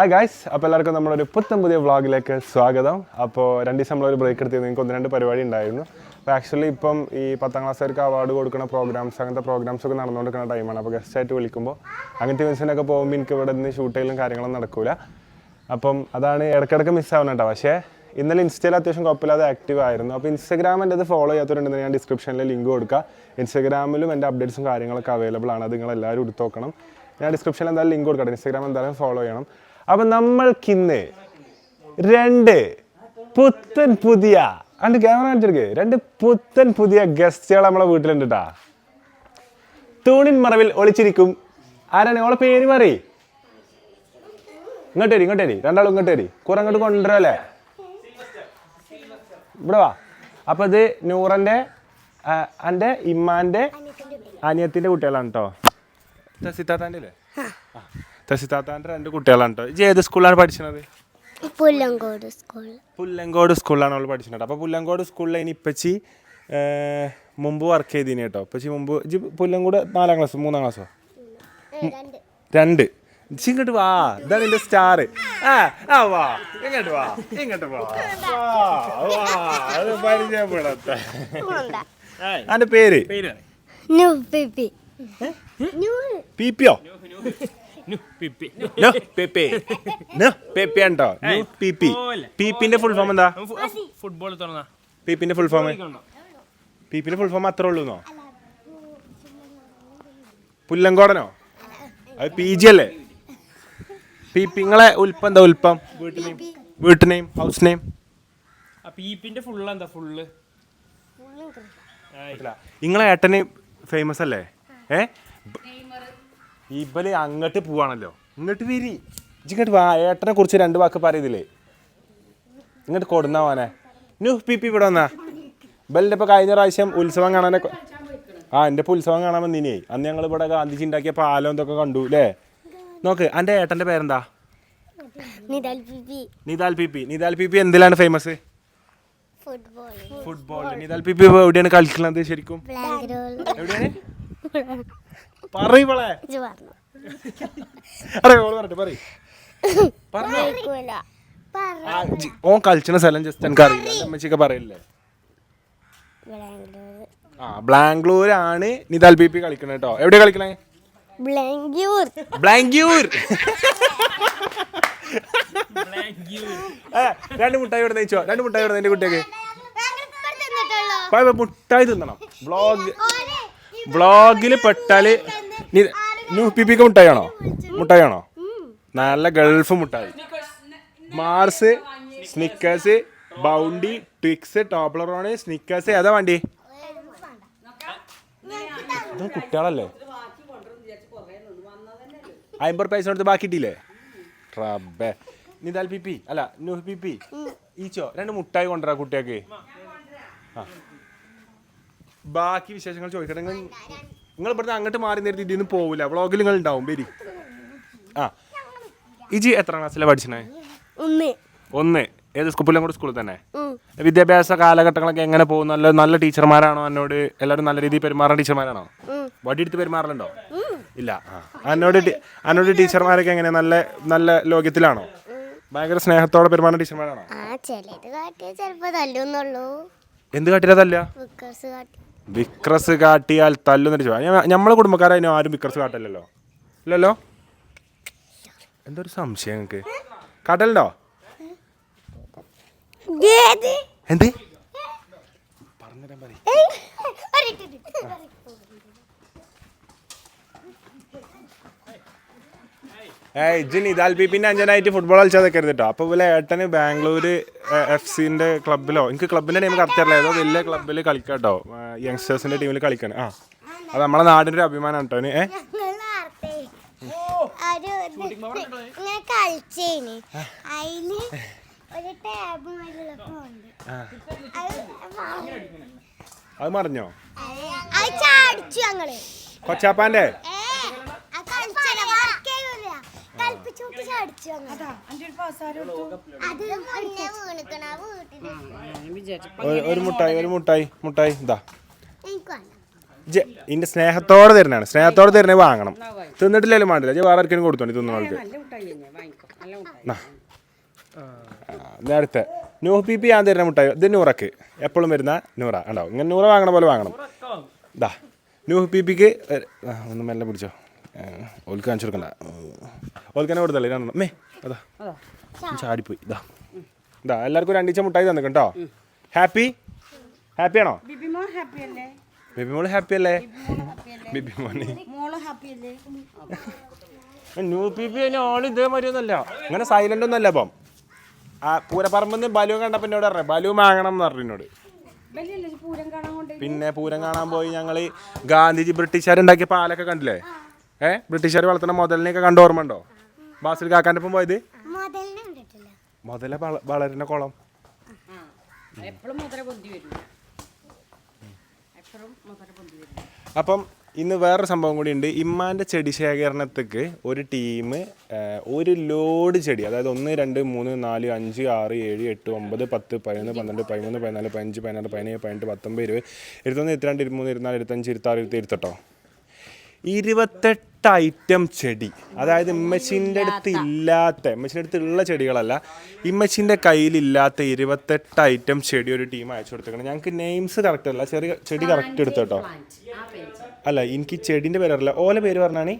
Hi guys അപ്പോൾ എല്ലാവർക്കും നമ്മളൊരു പുത്തൻ പുതിയ വ്ളോഗിലേക്ക് സ്വാഗതം. അപ്പോൾ രണ്ട് ദിവസം നമ്മളൊരു ബ്രേക്ക് എടുത്തിരുന്നു നിങ്ങൾക്ക് ഒന്ന് രണ്ട് പരിപാടി ഉണ്ടായിരുന്നു. അപ്പോൾ ആക്ച്വലി ഇപ്പം ഈ പത്താം ക്ലാസ്സുകാർക്ക് അവാർഡ് കൊടുക്കുന്ന പ്രോഗ്രാംസ് അങ്ങനത്തെ പ്രോഗ്രാംസ് ഒക്കെ നടന്നുകൊണ്ടിരിക്കുന്ന ടൈമാണ് അപ്പോൾ ഗസ്റ്റ് ആയിട്ട് വിളിക്കുമ്പോൾ അങ്ങനത്തെ ഇവൻസിനൊക്കെ പോകുമ്പോൾ എനിക്ക് ഇവിടെ നിന്ന് ഷൂട്ട് കാര്യങ്ങളും നടക്കില്ല നടക്കൂല. അപ്പം അതാണ് ഇടയ്ക്കിടയ്ക്ക് മിസ്സാവുന്ന കേട്ടോ പക്ഷേ ഇന്നലെ ഇൻസ്റ്റയിൽ അത്യാവശ്യം കുഴപ്പമില്ലാതെ ആക്റ്റീവ് ആയിരുന്നു. അപ്പോൾ ഇൻസ്റ്റാഗ്രാം എന്റെ അത് ഫോളോ ചെയ്യാത്തവരുണ്ടെന്ന് ഞാൻ ഡിസ്ക്രിപ്ഷനിൽ ലിങ്ക് കൊടുക്കുക ഇൻസ്റ്റാഗ്രാമിലും എന്റെ അപ്ഡേറ്റ്സും കാര്യങ്ങളൊക്കെ അവൈലബിൾ ആണ്. അത് നിങ്ങൾ എല്ലാവരും എടുത്ത് നോക്കണം. ഞാൻ ഡിസ്ക്രിപ്ഷനിൽ എന്തായാലും ലിങ്ക് കൊടുക്കട്ടെ. ഇൻസ്റ്റാഗ്രാം എന്തായാലും ഫോളോ ചെയ്യണം. അപ്പം നമ്മൾക്കിന്ന് രണ്ട് പുത്തൻ പുതിയ അണ്ട് ക്യാമറ കാണിച്ചെടുക്ക് രണ്ട് പുത്തൻ പുതിയ ഗസ്റ്റുകൾ നമ്മളെ വീട്ടിലുണ്ട് കേട്ടാ തൂണിൻ മറവിൽ ഒളിച്ചിരിക്കും. ആരാണ്? ഓളെ പേര് മാറി ഇങ്ങോട്ട് വരി ഇങ്ങോട്ട് വരി. രണ്ടാളും ഇങ്ങോട്ട് വരി. കുറെ അങ്ങോട്ട് കൊണ്ടുവരല്ലേ ഇവിടെ വാ. അപ്പൊ ഇത് നൂറന്റെ എന്റെ അന്റെ ഇമ്മാന്റെ അനിയത്തിന്റെ കുട്ടികളാണ് കേട്ടോ തസിത്താത്താന്റെ അല്ലേ ആ തസിത്താത്താന്റെ രണ്ട് കുട്ടികളാണ് കേട്ടോ ഇജ്ജ് ഏത് സ്കൂളിലാണ് പഠിച്ചത്? പുല്ലങ്കോട് സ്കൂൾ. പുല്ലങ്കോട് സ്കൂളിലാണ് അവൾ പഠിച്ചത്. അപ്പോൾ പുല്ലങ്കോട് സ്കൂളിൽ ഇനി ഇപ്പച്ചി മുമ്പ് വർക്ക് ചെയ്തിന് കേട്ടോ. ഇപ്പച്ചി മുമ്പ് ഇജ്ജ് പുല്ലങ്കോട് നാലാം ക്ലാസ് മൂന്നാം ക്ലാസ്സോ രണ്ട്. ഇങ്ങോട്ട് വാ. ഇതാണ് എന്റെ സ്റ്റാർ ആ ആ വാ. ഇങ്ങോട്ട് വാ. ഇങ്ങോട്ട് വാ. വാ, അത് പരിചയപ്പെടാത്ത അതിന്റെ പേര്? പി പിയോ നോ പി പി പി പിന്റെ ഫുൾ ഫോം എന്താ? ഫുട്ബോൾ തുറന്ന പി ഫുൾ ഫോം പീപ്പിന്റെ പിന്റെ ഫുൾ ഫോം അത്ര ഉള്ളൂന്നോ? പുല്ലങ്കോടനോ? അത് പി ജി അല്ലേ? പി പി നിങ്ങളെ ഉൽപ്പം എന്താ ഉൽപ്പം? വീട്ടു നെയിം വീട്ടു നെയിം? ഹൗസ് നെയിം ആ പീപ്പിന്റെ ഫുൾ എന്താ ഫുള്ള് നിങ്ങളെ ഏട്ടന് ഫേമസ് അല്ലേ? ഏ? ഇബൽ അങ്ങോട്ട് പോവാണല്ലോ. ഇങ്ങോട്ട് വരി. ഇങ്ങോട്ട് വാ. ഏട്ടനെ കുറിച്ച് രണ്ട് വാക്ക് പറയുന്നില്ലേ ഇങ്ങോട്ട് കൊടുന്നാ പോനെ നു പി പി ഇവിടെ വന്നാ. ഇബലിന്റെ ഇപ്പോൾ കഴിഞ്ഞ പ്രാവശ്യം ഉത്സവം കാണാനൊക്കെ ആ എന്റെ ഇപ്പോൾ ഉത്സവം കാണാൻ വന്നിനെ. അന്ന് ഞങ്ങൾ ഇവിടെ ഗാന്ധിജി ഉണ്ടാക്കിയ പാലം ഇതൊക്കെ കണ്ടു അല്ലേ നോക്ക് എന്റെ ഏട്ടന്റെ പേരെന്താ? Nithal P P. Nithal P P. എന്തിലാണ് famous football football Nithal P P എവിടെയാണ് കളിക്കുന്നത് ശരിക്കും? എവിടെയാണ്? പറയ് ഇത് പറഞ്ഞു. അറേ പറട്ടെ പറ പറഞ്ഞോ. കേൾക്കൂല ആ, ജി- ഓൻ കളിച്ചണ സ്ഥലം ജസ്റ്റ് എനിക്ക് അറിയില്ല. അമ്മച്ചിയൊക്കെ പറയില്ലേ? ആ റോൾ ആ ബ്ലാംഗ്ലൂരാണ് നിതാൽ ബി പി കളിക്കണേ കേട്ടോ എവിടെ കളിക്കണേ? ബ്ലാങ്ക്യൂർ ബ്ലാങ്ക്യൂർ ഏ, രണ്ട് മുട്ടായി ഇവിടെ ചോ രണ്ട് മുട്ടായി ഇവിടെ എന്റെ കുട്ടിയൊക്കെ മുട്ടായി തിന്നണം. വ്ളോഗ് വ്ളോഗിൽ പെട്ടാൽ നി- ന്യൂ പി പിക്ക് മുട്ടായാണോ മുട്ടായാണോ നല്ല ഗൾഫ് മുട്ടായി. Mars Snickers Bounty Twix Toblerone Snickers ഏതാ വണ്ടി? ഇത് കുട്ടികളല്ലേ? അമ്പത് പൈസ കൊടുത്ത് ബാക്കി കിട്ടിയില്ലേ റബ്ബേ നിതാൽ പിപ്പി അല്ല നുഹ് പി പി. ഈച്ചോ? രണ്ട് മുട്ടായി കൊണ്ടുവരാ കുട്ടിയൊക്കെ ആ. ബാക്കി വിശേഷങ്ങൾ ചോദിക്കണം നിങ്ങൾ ഇവിടുന്ന് അങ്ങോട്ട് മാറി നേരത്തെ ഇതിന്ന് പോവില്ല. വ്ളോഗിൽ നിങ്ങൾ ഉണ്ടാവും. വരി. ആ. ഇജി എത്ര ക്ലാസ്സിലാണ് പഠിച്ചേ ഒന്ന്. ഒന്ന്. ഏത് പുല്ലങ്കോട് സ്കൂളിൽ തന്നെ. വിദ്യാഭ്യാസ കാലഘട്ടങ്ങളൊക്കെ എങ്ങനെ പോകും? നല്ല നല്ല ടീച്ചർമാരാണോ എന്നോട്? എല്ലാവരും നല്ല രീതിയിൽ പെരുമാറുന്ന ടീച്ചർമാരാണോ? വടിയെടുത്ത് പെരുമാറലുണ്ടോ? ഇല്ല. എന്നോട് എന്നോട് ടീച്ചർമാരൊക്കെ എങ്ങനെ? നല്ല നല്ല ലോകത്തിലാണോ? ഭയങ്കര സ്നേഹത്തോടെ പെരുമാറുന്ന ടീച്ചർമാരാണോ? എന്ത് കാട്ടിയാ തല്ല വിക്രസ് കാട്ടിയാൽ തല്ലുന്ന ചോദിച്ചാൽ നമ്മളെ കുടുംബക്കാരായി ആരും വിക്രസ് കാട്ടല്ലല്ലോ ഇല്ലല്ലോ? എന്തൊരു സംശയം നിങ്ങൾക്ക് കാട്ടലുണ്ടോ? എന്ത്? ഏയ് ഇജ്ജ് നിദാൽ ബിപിന്റെ അഞ്ചനായിട്ട് ഫുട്ബോൾ കളിച്ചാൽ നിൽക്കരുത് കേട്ടോ അപ്പോൾ പോലെ ഏട്ടന് ബാംഗ്ലൂര് എഫ് സിന്റെ ക്ലബിലോ എനിക്ക് ക്ലബിന്റെ ടീം കറക്റ്റ് അറിയില്ല ഏതോ വലിയ ക്ലബിൽ കളിക്കാം കേട്ടോ യങ്സ്റ്റേഴ്സിന്റെ ടീമിൽ കളിക്കാൻ ആ അത് നമ്മളെ നാടിന്റെ ഒരു അഭിമാനം കേട്ടോ ഏ? കളിച്ചേന് ഒരു ടാബ് അത് മറിഞ്ഞോ കൊച്ചാപ്പാന്റെ ഏ, അത് കളിച്ചതാ, വർക്കേയൂല. കളിപ്പിച്ചോട്ട് ചാടിച്ചു ഞങ്ങൾ. അത് മുന്നേ വീണിക്കണ ആ വീട്ടിൽ ഒരു- ഒരു മുട്ടായി ഒരു മുട്ടായി മുട്ടായി ഇതാ എനിക്ക് വേണ്ട. ജെ ഇന്റെ സ്നേഹത്തോടെ തരുന്നതാണ്. സ്നേഹത്തോടെ തരുന്നത് വാങ്ങണം. തിന്നിട്ടില്ലാലും വേണ്ടില്ല. ജെ വേറെ ആർക്കും കൊടുത്തോണ്ടി തിന്നുന്ന ആൾക്ക് നല്ല മുട്ടായി വാങ്ങിക്കോ. നല്ല മുട്ടായി. നാ. ആ, നേരത്തെ നൂഹ് പി പി ഞാൻ തരുന്ന മുട്ടായി. ഇത് നൂറക്ക്. എപ്പോഴും വരുന്ന നൂറ. ഉണ്ടാവും ഇങ്ങനെ നൂറ വാങ്ങണ പോലെ വാങ്ങണം. ഇതാ നൂഹ് പി പിക്ക് ഒന്ന് മെല്ലെ പിടിച്ചോ. ഓൽക്ക് കാണിച്ചു കൊടുക്കണ്ട. ഓൽക്കനെ കൊടുത്തല്ലേ രണ്ടെണ്ണം മേ അതാ. ചാടിപ്പോയി. ഇതാ. ഇതാ എല്ലാവർക്കും രണ്ടീച്ച മുട്ടായി തന്നു കേട്ടോ. ഹാപ്പി ഹാപ്പി ആണോ? ബിബിമോൾ ഹാപ്പി അല്ലേ ബിബി മോൾ ഹാപ്പി അല്ലേ മോൾ ഹാപ്പി അല്ലേ ബിബി ഹാപ്പി അല്ലേ ന്യൂ പി പി ആൾ ഇതേമാതിരി ഒന്നല്ല ഇങ്ങനെ സൈലന്റ് ഒന്നല്ല അപ്പം. ആ പൂരപ്പറമ്പെന്ന് ബലു കണ്ടപ്പോൾ എന്നോട് പറഞ്ഞു ബലു വാങ്ങണം എന്ന് പറഞ്ഞു എന്നോട്. വലിയല്ലേ പൂരം കാണാൻ കൊണ്ട് പിന്നെ പൂരം കാണാൻ പോയി ഞങ്ങൾ ഗാന്ധിജി ബ്രിട്ടീഷുകാരുണ്ടാക്കിയ പാലൊക്കെ കണ്ടില്ലേ? ഏ? ബ്രിട്ടീഷുകാർ വളർത്തുന്ന മുതലിനെയൊക്കെ കണ്ട ഓർമ്മ ഉണ്ടോ ബാസിൽ കാക്കാന്റെ ഒപ്പം പോയത്? മുതല വള- വളരുന്ന കുളം. എപ്പോഴും മുതല പൊന്തി വരും എപ്പോഴും മുതല പൊന്തി വരും അപ്പം ഇന്ന് വേറൊരു സംഭവം കൂടി ഉണ്ട്. ഇമ്മാന്റെ ചെടി ശേഖരണത്തേക്ക് ഒരു ടീം ഒരു ലോഡ് ചെടി അതായത് ഒന്ന് രണ്ട് മൂന്ന് നാല് അഞ്ച് ആറ് ഏഴ് എട്ട് ഒമ്പത് പത്ത് പതിനൊന്ന് പന്ത്രണ്ട് പതിമൂന്ന് പതിനാല് പതിനഞ്ച് പതിനാറ് പതിനേഴ് പതിനെട്ട് പത്തൊമ്പത് ഇരുപത് ഇരുപത്തൊന്ന് ഇരുപത്തിരണ്ട് ഇരുപത്തിമൂന്ന് ഇരുപത്തിനാല് ഇരുപത്തഞ്ച് ഇരുപത്താറ് ഇരുപത്തി ഇരുപത്തെട്ടോ ഇരുപത്തെട്ട് ഐറ്റം ചെടി. അതായത് ഇമ്മച്ചിന്റെ അടുത്ത് ഇല്ലാത്ത ഇമ്മച്ചിന്റെ അടുത്ത് ഉള്ള ചെടികളല്ല. ഇമ്മച്ചിന്റെ കയ്യിലില്ലാത്ത ഇരുപത്തെട്ട് ഐറ്റം ചെടി ഒരു ടീം അയച്ചു കൊടുത്തേക്കണം. ഞങ്ങൾക്ക് നെയിംസ് കറക്റ്റ് അല്ല. ചെറിയ ചെടി കറക്റ്റ് എടുത്തു കേട്ടോ അല്ല എനിക്ക് ചെടീന്റെ പേരല്ല ഓല പേര് പറഞ്ഞാണ്?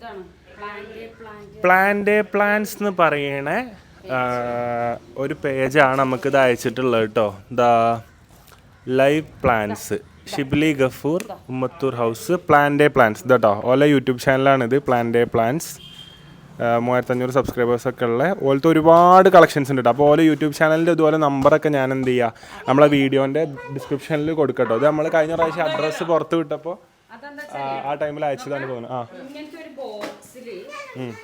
പ്ലാന്റ് പ്ലാന്റ് പ്ലാന്റ് പ്ലാന്റ്സ് എന്ന് പറയണ ഒരു പേജാണ് നമുക്കിത് അയച്ചിട്ടുള്ളത് കേട്ടോ the live plants Shibli Gafoor Ummathur house പ്ലാൻഡേ plants ഇതാട്ടോ ഓലെ യൂട്യൂബ് ചാനലാണിത് പ്ലാൻഡേ പ്ലാന്റ്സ് മൂവായിരത്തഞ്ഞൂറ് സബ്സ്ക്രൈബേഴ്സ് ഒക്കെ ഉള്ള ഓലത്തെ ഒരുപാട് കളക്ഷൻസ് ഉണ്ട് കേട്ടോ അപ്പോൾ ഓല യൂട്യൂബ് ചാനലിന്റെ ഇതുപോലെ നമ്പറൊക്കെ ഞാൻ എന്ത് ചെയ്യുക നമ്മളെ വീഡിയോന്റെ ഡിസ്ക്രിപ്ഷനിൽ കൊടുക്കട്ടോ. അത് നമ്മൾ കഴിഞ്ഞ പ്രാവശ്യം അഡ്രസ്സ് പുറത്ത് വിട്ടപ്പോൾ ആ ടൈമിൽ അയച്ചതാണ് തോന്നുന്നത് ആ.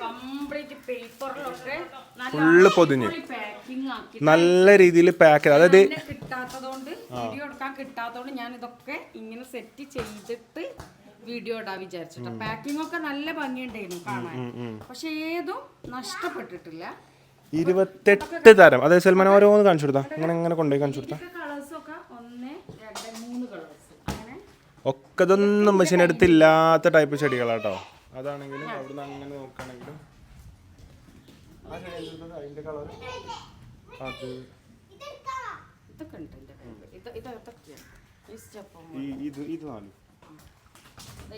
കംപ്ലീറ്റ് പേപ്പറിലൊക്കെ ഫുള്ള് പൊതിഞ്ഞ്. നല്ല രീതിയിൽ പാക്ക് അതായത് കിട്ടാത്തതുകൊണ്ട് വീഡിയോ എടുക്കാൻ കിട്ടാത്തതുകൊണ്ട് ഞാൻ ഇതൊക്കെ ഇങ്ങനെ സെറ്റ് ചെയ്തിട്ട് വീഡിയോ ഇടാൻ വിചാരിച്ചിട്ട്. പാക്കിംഗ് ഒക്കെ നല്ല ഭംഗിയുണ്ടായിരുന്നു കാണാൻ. പക്ഷെ ഏതും നഷ്ടപ്പെട്ടിട്ടില്ല. ഇരുപത്തെട്ട് തരം. അതായത് സൽമാൻ ഓരോന്ന് കാണിച്ചു കൊടുത്താ. അങ്ങനെ അങ്ങനെ കൊണ്ടുപോയി കാണിച്ചു കൊടുത്താ. ഒക്കെ ഇതൊന്നും മെഷീൻ എടുത്തില്ലാത്ത ടൈപ്പ് ചെടികളാട്ടോ. അതാണെങ്കിലും അവിടുന്ന് അങ്ങനെ നോക്കുകയാണെങ്കിലും. ആ എന്തുട്ടാ? അതിന്റെ കളർ അത് ഇതൊക്കെ ഉണ്ട് എന്റെ കയ്യിൽ ഇത് ഇത് ഇതൊക്കെയാണ് ഈ സ്റ്റെപ്പും ഈ ഇത് ഇത് നാല്.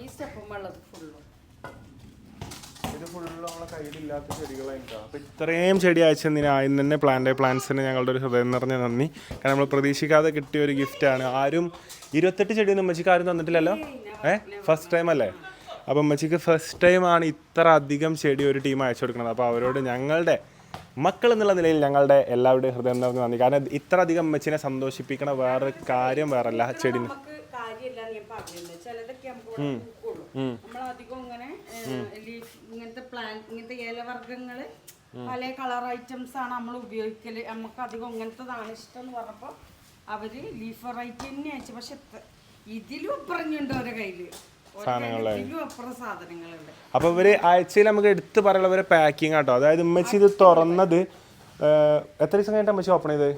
ഈ സ്റ്റെപ്പും ഉള്ളത് ഫുള്ളും. ഇത് ഫുള്ള് നമ്മളെ കയ്യിലില്ലാത്ത ചെടികളായിട്ടാ. അപ്പോൾ ഇത്രയും ചെടി അയച്ചതിന് ആദ്യം തന്നെ പ്ലാന്റ് പ്ലാന്റ്സിന് ഞങ്ങളുടെ ഒരു ഹൃദയം നിറഞ്ഞ നന്ദി. കാരണം നമ്മൾ പ്രതീക്ഷിക്കാതെ കിട്ടിയ ഒരു ഗിഫ്റ്റ് ആണ്. ആരും ഇരുപത്തെട്ട് ചെടിയൊന്നും ഉമ്മച്ചിക്ക് ആരും തന്നിട്ടില്ലല്ലോ? ഏഹ് ഫസ്റ്റ് ടൈം അല്ലേ? അപ്പം അമ്മച്ചിക്ക് ഫസ്റ്റ് ടൈമാണ് ഇത്ര അധികം ചെടി ഒരു ടീം അയച്ചു കൊടുക്കുന്നത്. അപ്പോൾ അവരോട് ഞങ്ങളുടെ മക്കൾ എന്നുള്ള നിലയിൽ ഞങ്ങളുടെ എല്ലാവരുടെയും ഹൃദയം നിറഞ്ഞ് നന്ദി. കാരണം ഇത്ര അധികം അമ്മച്ചിനെ സന്തോഷിപ്പിക്കണ വേറെ കാര്യം വേറല്ല ചെടി. ഇങ്ങനത്തെ പ്ലാന്റ് ഇങ്ങനത്തെ ഇലവർഗങ്ങൾ പല കളർ ഐറ്റംസ് ആണ് നമ്മൾ ഉപയോഗിക്കൽ. നമുക്ക് അധികം ഇങ്ങനത്തതാണ് ഇഷ്ടം എന്ന് പറഞ്ഞപ്പോൾ അവർ ലീഫ് വെറൈറ്റി തന്നെ അയച്ചു പക്ഷെ ഇതിലും പറഞ്ഞുണ്ട് ഓരോ കയ്യിൽ. ഇവർ അപ്പുറം അപ്പോൾ ഇവർ ആഴ്ചയിൽ നമുക്ക് എടുത്ത് പറയാനുള്ള ഇവരെ പാക്കിംഗ് ആട്ടോ. അതായത് ഉമ്മച്ചി ഇത് തുറന്നത് എത്ര ദിവസം കഴിഞ്ഞിട്ട് ഉമ്മച്ചി ഓപ്പൺ ചെയ്ത്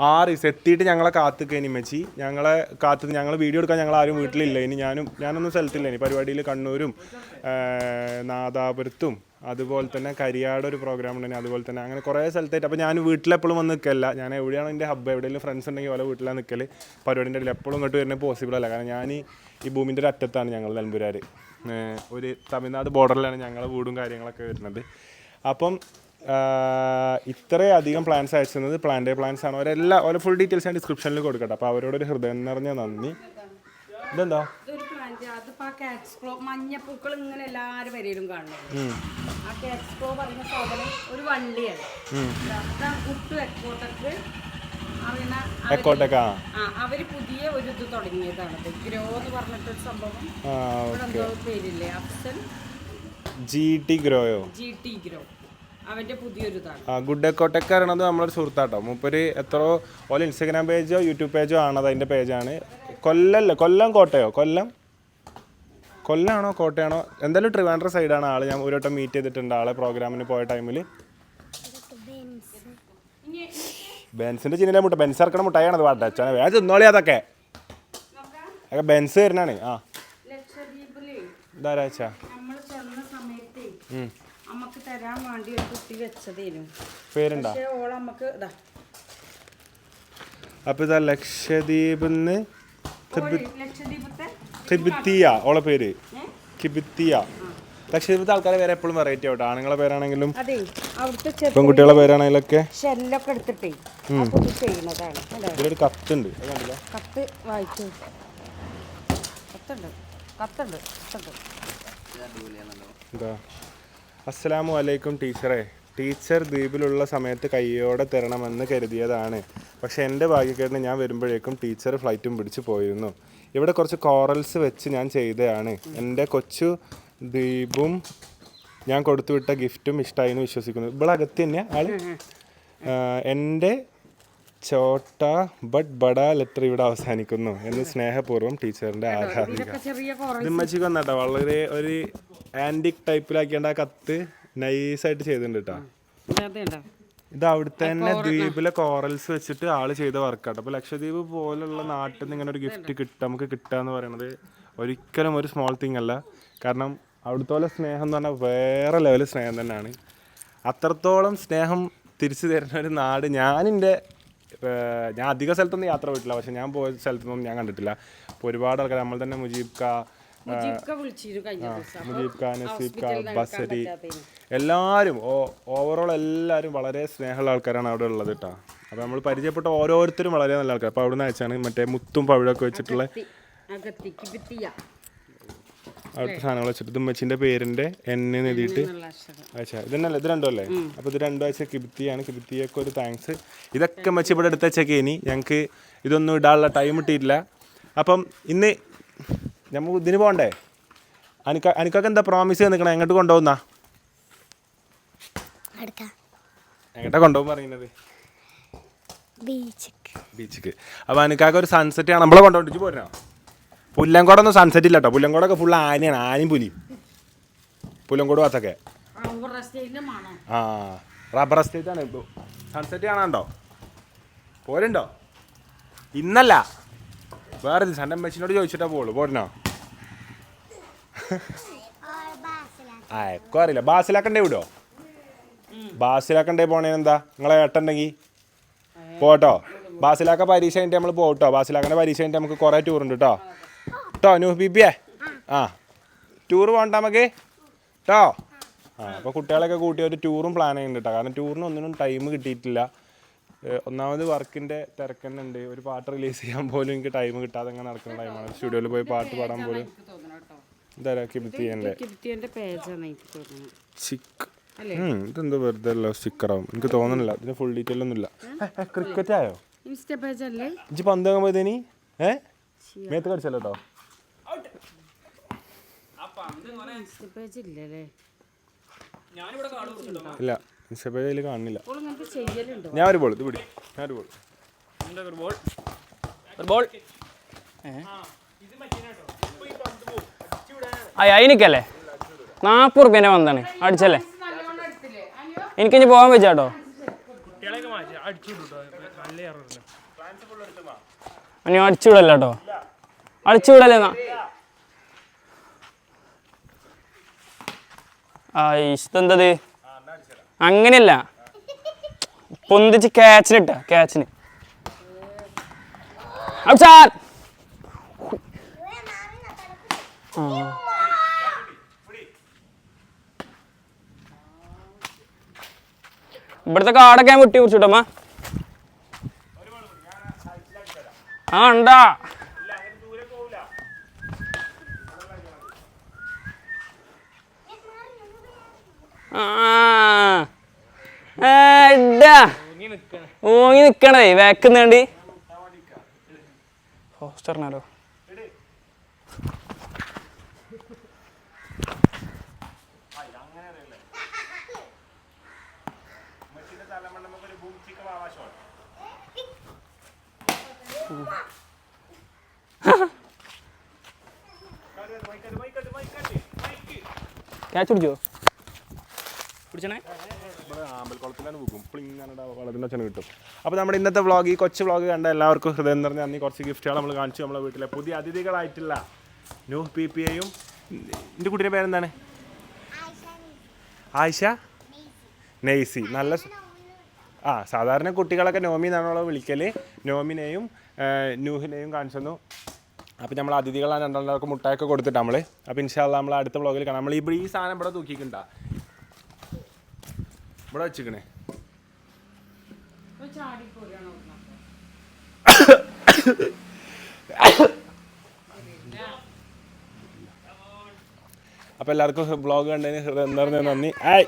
ആറ് ദിവസം. എത്തിയിട്ട് ഞങ്ങളെ കാത്തു കഴിഞ്ഞു ഉമ്മച്ചി. ഞങ്ങളെ കാത്തു ഞങ്ങൾ വീഡിയോ എടുക്കാൻ ഞങ്ങൾ ആരും വീട്ടിലില്ല. ഇനി ഞാനും ഞാനൊന്നും സ്ഥലത്തില്ല. ഇനി പരിപാടിയിൽ കണ്ണൂരും നാദാപുരത്തും അതുപോലെ തന്നെ കരിയാട് ഒരു പ്രോഗ്രാം ഉണ്ടെങ്കിൽ അതുപോലെ തന്നെ അങ്ങനെ കുറേ സ്ഥലത്തായിട്ട്. അപ്പോൾ ഞാൻ വീട്ടിലെപ്പോഴും വന്ന് നിൽക്കല്ല ഞാൻ എവിടെയാണ് എന്റെ ഹബ്ബ് എവിടെയെങ്കിലും ഫ്രണ്ട്സ് ഉണ്ടെങ്കിൽ ഓരോ വീട്ടിലാണ് നിൽക്കൽ പരിപാടിന്റെ ഇടയിൽ എപ്പോഴും ഇങ്ങോട്ട് വരുന്നത് പോസിബിൾ അല്ല. കാരണം ഞാൻ ഈ- ഭൂമിന്റെ ഒരു അറ്റത്താണ് ഞങ്ങൾ നെൽമ്പുരാർ ഒരു തമിഴ്നാട് ബോർഡറിലാണ് ഞങ്ങളെ വീടും കാര്യങ്ങളൊക്കെ വരുന്നത്. അപ്പം ഇത്രയധികം പ്ലാൻസ് അയച്ചത് പ്ലാന്റ് പ്ലാൻസ് ആണ്. അവരെല്ലാ ഓരോ ഫുൾ ഡീറ്റെയിൽസ് ഞാൻ ഡിസ്ക്രിപ്ഷനിൽ കൊടുക്കട്ടെ. അപ്പോൾ അവരോടൊരു ഹൃദയം നിറഞ്ഞ നന്ദി. ഇതെന്താ? അതിപ്പോ ആ കാറ്റ്സ്ക്ലോ മഞ്ഞപ്പൂക്കൾ ഇങ്ങനെ എല്ലാവരും വരയിലും കാണുന്നു ആ കാറ്റ്സ്ക്ലോ പറയുന്ന സാധനം ഒരു വള്ളിയാണ്. കുട്ടു എക്കോട്ടക്ക് എക്കോട്ടൊക്കെ അവർ പുതിയ ഒരു ഇത് തുടങ്ങിയതാണ് ഗ്രോ എന്ന് പറഞ്ഞിട്ടൊരു സംഭവം. എന്തോ പേരില്ലേ? അഫ്സൽ? ജി ടി ഗ്രോയോ ജി ടി ഗ്രോ അവന്റെ പുതിയൊരുതാണ്. ഗുഡ് എക്കോട്ടൊക്കെ അറിയണത് നമ്മളൊരു സുഹൃത്താട്ടോ. മൂപ്പര് എത്രയോ ഓല ഇൻസ്റ്റാഗ്രാം പേജോ യൂട്യൂബ് പേജോ ആണത് അതിന്റെ പേജാണ് കൊല്ലല്ല? കൊല്ലം കോട്ടയോ? കൊല്ലം? കൊല്ലാണോ? കോട്ടയാണോ? എന്തായാലും ട്രിവാൻഡ്രം സൈഡാണ് ആൾ. ഞാൻ ഒരു വട്ടം മീറ്റ് ചെയ്തിട്ടുണ്ട് ആളെ പ്രോഗ്രാമിന് പോയ ടൈമിൽ ബെൻസിന്റെ ചിന്നിലെ മുട്ട ബെൻസ് ഇറക്കണ മുട്ടായാണ് അത് പാട്ട് അച്ഛനെ വേറെ തിന്നോളി അതൊക്കെ. അതൊക്കെ ബെൻസ് വരുന്നതാണ്. ആ. സമയത്ത് നമുക്ക് തരാൻ വേണ്ടി ഒരു കുട്ടി വെച്ചതേനു. പേരുണ്ടോ പക്ഷേ നമുക്ക് ഇതാ. അപ്പൊ ഇതാ ലക്ഷദ്വീപ് ഓൾ ലക്ഷദ്വീപത്തെ കിബിത്തിയ ഓളെ പേര്. കിബിത്തിയ. ലക്ഷദ്വീപത്തെ ആൾക്കാരെ പേര് എപ്പോഴും വെറൈറ്റി ആവട്ടെ. ആണുങ്ങളെ പേരാണെങ്കിലും അതെ അവിടുത്തെ പെൺകുട്ടികളെ പേരാണെങ്കിലൊക്കെ ഷെല്ലൊക്കെ എടുത്തിട്ടേ ചെയ്യുന്നതാണ് ഇതിലൊരു കത്തുണ്ട്. കത്ത് വായിച്ചു. കത്തുണ്ട്. കത്തുണ്ട്. കത്തുണ്ട്. എന്താ? അസ്സലാമു അലൈക്കും ടീച്ചറെ. ടീച്ചർ ദ്വീപിലുള്ള സമയത്ത് കയ്യോടെ തരണമെന്ന് കരുതിയതാണ്. പക്ഷെ എന്റെ ഭാഗ്യക്കേടിന് ഞാൻ വരുമ്പോഴേക്കും ടീച്ചർ ഫ്ലൈറ്റും പിടിച്ചു പോയിരുന്നു. ഇവിടെ കുറച്ച് കോറൽസ് വെച്ച് ഞാൻ ചെയ്തതാണ്. എന്റെ കൊച്ചു ദ്വീപും ഞാൻ കൊടുത്തുവിട്ട ഗിഫ്റ്റും ഇഷ്ടമായി എന്ന് വിശ്വസിക്കുന്നു. ഇവിടെ അകത്ത് തന്നെ ആൾ. എന്റെ ചോട്ട ബട്ട് ബഡ ലെറ്റർ ഇവിടെ അവസാനിക്കുന്നു എന്ന് സ്നേഹപൂർവം ടീച്ചറിന്റെ ആരാധിക. മച്ചി വന്നാട്ടോ വളരെ ഒരു ആന്റിക് ടൈപ്പിലാക്കിയേണ്ട ആ കത്ത് നൈസായിട്ട് ചെയ്തിട്ടുണ്ട് കേട്ടോ ഇത് അവിടുത്തെ തന്നെ ദ്വീപിലെ കോറൽസ് വെച്ചിട്ട് ആൾ ചെയ്ത വർക്കാട്ടോ അപ്പൊ ലക്ഷദ്വീപ് പോലുള്ള നാട്ടിൽ നിന്ന് ഇങ്ങനെ ഒരു ഗിഫ്റ്റ് കിട്ടുക നമുക്ക് കിട്ടുക എന്ന് പറയുന്നത് ഒരിക്കലും ഒരു സ്മോൾ തിങ് അല്ല. കാരണം അവിടുത്തെ പോലെ സ്നേഹം എന്ന് പറഞ്ഞാൽ വേറെ ലെവൽ സ്നേഹം തന്നെയാണ്. അത്രത്തോളം സ്നേഹം തിരിച്ചു തരുന്ന ഒരു നാട് ഞാനെന്റെ ഞാൻ അധിക സ്ഥലത്തൊന്നും യാത്ര പോയിട്ടില്ല. പക്ഷെ ഞാൻ പോയ സ്ഥലത്തൊന്നും ഞാൻ കണ്ടിട്ടില്ല. അപ്പോൾ ഒരുപാട് ആൾക്കാർ നമ്മൾ തന്നെ മുജീബ് കാ മുജീബ് ഖാ നസീബ് ഖാ ബസരി. എല്ലാവരും ഓവറോൾ എല്ലാവരും വളരെ സ്നേഹമുള്ള ആൾക്കാരാണ് അവിടെ ഉള്ളത് കേട്ടോ അപ്പോൾ നമ്മൾ പരിചയപ്പെട്ട ഓരോരുത്തരും വളരെ നല്ല ആൾക്കാർ അപ്പോൾ അവിടെ നിന്ന് അയച്ചാണ് മറ്റേ മുത്തും പവിഴൊക്കെ വെച്ചിട്ടുള്ള അകത്തി അവിടുത്തെ സാധനങ്ങൾ വെച്ചിട്ട്. മെച്ചിന്റെ പേരിന്റെ എന്നെ എഴുതിയിട്ട്. അച്ഛാ ഇതന്നല്ലേ ഇത് രണ്ടും അല്ലേ? അപ്പൊ ഇത് രണ്ടും അയച്ച കിബിത്തിയാണ്. കിബിത്തിയൊക്കെ ഒരു താങ്ക്സ് ഇതൊക്കെ മച്ചി ഇവിടെ എടുത്ത് വെച്ചൊക്കെ ഇനി. ഞങ്ങൾക്ക് ഇതൊന്നും ഇടാനുള്ള ടൈം കിട്ടിയിട്ടില്ല അപ്പം ഇന്ന് നമുക്ക് ഇതിന് പോകണ്ടേ അനിക്ക അനിക്കൊക്കെ എന്താ പ്രോമിസ് നിൽക്കണം എങ്ങോട്ട് കൊണ്ടുപോകുന്ന? അടുക്ക എങ്ങോട്ടാ കൊണ്ടുപോകും പറയുന്നത് ബീച്ചിക്ക് ബീച്ചിക്ക് അപ്പോൾ അനിക്കാക്ക് ഒരു സൺസെറ്റ് ആണ്. നമ്മളെ കൊണ്ടുപോയിട്ട് പോരണോ പുല്ലങ്കോട് ഒന്നും സൺസെറ്റ് ഇല്ല കേട്ടോ പുല്ലങ്കോടൊക്കെ ഫുൾ ആനയാണ് ആനയും പുലിയും. പുല്ലങ്കോട് ഭാഗത്തൊക്കെ. ആ റബ്ബർ എസ്റ്റേറ്റ് ആണ്. ഇപ്പോൾ സൺസെറ്റ് കാണാണ്ടോ പോരുണ്ടോ? ഇന്നല്ല. വേറെ ദിവസം എന്റെ അമ്മച്ചിനോട് ചോദിച്ചിട്ടാ പോളൂ പോരണോ ആ എക്കോ അറിയില്ല. ബാസിലാക്കണ്ടേ വിടോ? ബാസിലാക്കണ്ടേ പോണേ എന്താ? നിങ്ങളെ ഏട്ടുണ്ടെങ്കിൽ പോട്ടോ. ബാസിലാക്ക പരീക്ഷ കഴിഞ്ഞിട്ട് നമ്മൾ പോട്ടോ ബാസിലാക്കന്റെ പരീക്ഷ കഴിഞ്ഞിട്ട് നമുക്ക് കുറേ ടൂർ ഉണ്ട് കേട്ടോ കേട്ടോ ന്യൂ ബിബിയേ? ആ ടൂർ പോകണ്ട നമുക്ക്? കേട്ടോ ആ അപ്പോൾ കുട്ടികളെയൊക്കെ കൂട്ടി ഒരു ടൂറും പ്ലാൻ ചെയ്യുന്നുണ്ട് കേട്ടോ കാരണം ടൂറിന് ഒന്നിനും ടൈം കിട്ടിയിട്ടില്ല. ഒന്നാമത് വർക്കിന്റെ തിരക്ക് തന്നെ ഉണ്ട് ഒരു പാട്ട് റിലീസ് ചെയ്യാൻ പോലും എനിക്ക് ടൈം കിട്ടാതെ അങ്ങനെ നടക്കുന്ന ടൈമാണ് സ്റ്റുഡിയോയിൽ പോയി പാട്ട് പാടാൻ പോലും എന്താ കിബിത്തിയന്റെ ചിക്ക് ഇതെന്തോ വെറുതെ അല്ല സ്റ്റിക്കറാവും. എനിക്ക് തോന്നുന്നില്ല ഇതിന് ഫുൾ ഡീറ്റെയിൽ ഒന്നുമില്ല. ക്രിക്കറ്റ് ആയോ? ഇൻസ്റ്റ പേജ് അല്ലേ ഇജ്ജ് പന്ത് പോയതിനി? ഏ? മേത്ത് കടിച്ചല്ലോ കേട്ടോ ഇൻസ്റ്റ പേജ് ഇല്ലല്ലേ ഇല്ല ഇൻസ്റ്റയിൽ കാണുന്നില്ല. അപ്പോൾ ഇങ്ങനത്തെ ചെയ്യലുണ്ടോ? ഞാൻ ഒരു ബോൾ ഇത് പിടി. ഞാൻ ഒരു ബോൾ ഒരു ബോൾ ഒരു ബോൾ ആ അതിനിക്കല്ലേ നാൽപ്പത് റുപ്യന്റെ വന്നാണ് അടിച്ചല്ലേ? എനിക്കിനി പോകാൻ വെച്ചാട്ടോ അനിയോ അടിച്ചുവിടല്ലോ അടിച്ചു വിട്ടോ നല്ല ഇറങ്ങുന്നു ഇനി അടിച്ചു വിടല്ല കേട്ടോ അടിച്ചു വിടല്ലേ എന്നാ ആ ഇതെന്തത് അങ്ങനെയല്ല. പൊന്തിച്ച് ക്യാച്ചിന് അടിച്ചാൽ ആ. ഇവിടുത്തെ കാടൊക്കെ ഞാൻ വിട്ടി കുറിച്ചിട്ടമ്മ ആ ഉണ്ടാ ആ ആ, ഇടാ. ഓങ്ങി നിക്കണേ. വേക്കുന്നുണ്ട് ഹോസ്റ്ററിനാലോ ക്യാച്ച് പിടിച്ചോ? പിടിച്ചണേ ആമ്പൽക്കുളത്തിലാണ് പോകും പ്ലിങ്ങനെ വളത്തിന്റെ അച്ഛന് കിട്ടും. അപ്പോൾ നമ്മുടെ ഇന്നത്തെ വ്ളോഗ് ഈ കൊച്ചു വ്ളോഗ് കണ്ട എല്ലാവർക്കും ഹൃദയം നിറഞ്ഞ നന്ദി. കുറച്ച് ഗിഫ്റ്റുകൾ നമ്മൾ കാണിച്ചു നമ്മുടെ വീട്ടിലെ പുതിയ അതിഥികളായിട്ടുള്ള ന്യൂ പി പി എയും എന്റെ കുട്ടിയുടെ പേരെന്താണ്? ആയിഷ. നെയ്സി. നല്ല ആ സാധാരണ കുട്ടികളൊക്കെ നോമി എന്നാണല്ലോ വിളിക്കൽ നോമിനെയും ന്യൂഹിനെയും നൂഹിനെയും കാണിച്ചു തന്നു. അപ്പം നമ്മൾ അതിഥികളാണ് രണ്ടാൾക്ക് മുട്ടായൊക്കെ കൊടുത്തിട്ട് നമ്മൾ അപ്പം ഇൻഷാല്ല നമ്മൾ അടുത്ത വ്ളോഗിൽ കാണാം. നമ്മൾ ഈ സാധനം ഇവിടെ തൂക്കിക്കണ്ട ഇവിടെ വെച്ചിക്കണേ അപ്പോൾ എല്ലാവർക്കും ബ്ലോഗ് കണ്ടതിന് ഹൃദയം നിറഞ്ഞ നന്ദി. ആയ്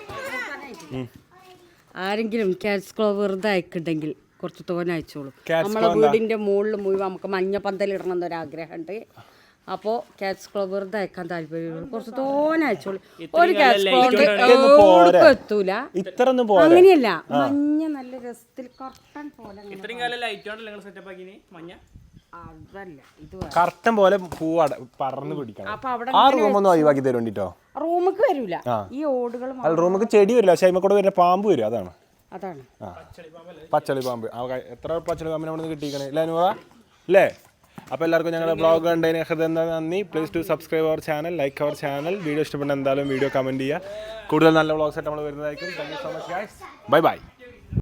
ആരെങ്കിലും ക്യാറ്റ്സ് ക്ലോ വെറുതെ അയക്കുണ്ടെങ്കിൽ കുറച്ച് തോനെ അയച്ചോളൂ. Cats നമ്മളെ? വീടിന്റെ മുകളിൽ മുഴുവൻ നമുക്ക് മഞ്ഞ പന്തലിടണം എന്നൊരു ആഗ്രഹമുണ്ട് അപ്പോൾ ക്യാറ്റ്സ് ക്ലോ വെറുതെ അയക്കാൻ താല്പര്യമുള്ളൂ കുറച്ച് തോനെ അയച്ചോളൂ. ഒരു ക്യാറ്റ്സ്. എത്തൂല. അങ്ങനെയല്ല മഞ്ഞ നല്ല രസത്തിൽ കർട്ടൻ പോലെ അതല്ല ഇത് കർട്ടൻ പോലെ പറന്ന് പിടിക്കണം. അപ്പൊ അവിടെ ആ റൂമൊന്നും ഒഴിവാക്കി തരും റൂമക്ക് വരൂല. ഈ ഓടുകൾ റൂമുക്ക് ചെടി വരില്ല. പക്ഷെ വരുന്ന പാമ്പ് വരും. അതാണ്. അതാണ്. പച്ചളി പാമ്പ്. എത്ര പച്ചളി പാമ്പിനെ അവിടെ നിന്ന് കിട്ടിയിരിക്കണേ അല്ലേ അപ്പോൾ എല്ലാവർക്കും ഞങ്ങളുടെ ബ്ലോഗ് കണ്ടതിന് ഹൃദയം നന്ദി. Please to subscribe our channel like our channel video ഇഷ്ടപ്പെട്ട എന്തായാലും വീഡിയോ കമന്റ് ചെയ്യുക. കൂടുതൽ നല്ല വ്ളോഗ്സ് ആയിട്ട് നമ്മൾ വരുന്നതായിരിക്കും. Thank you so much guys bye bye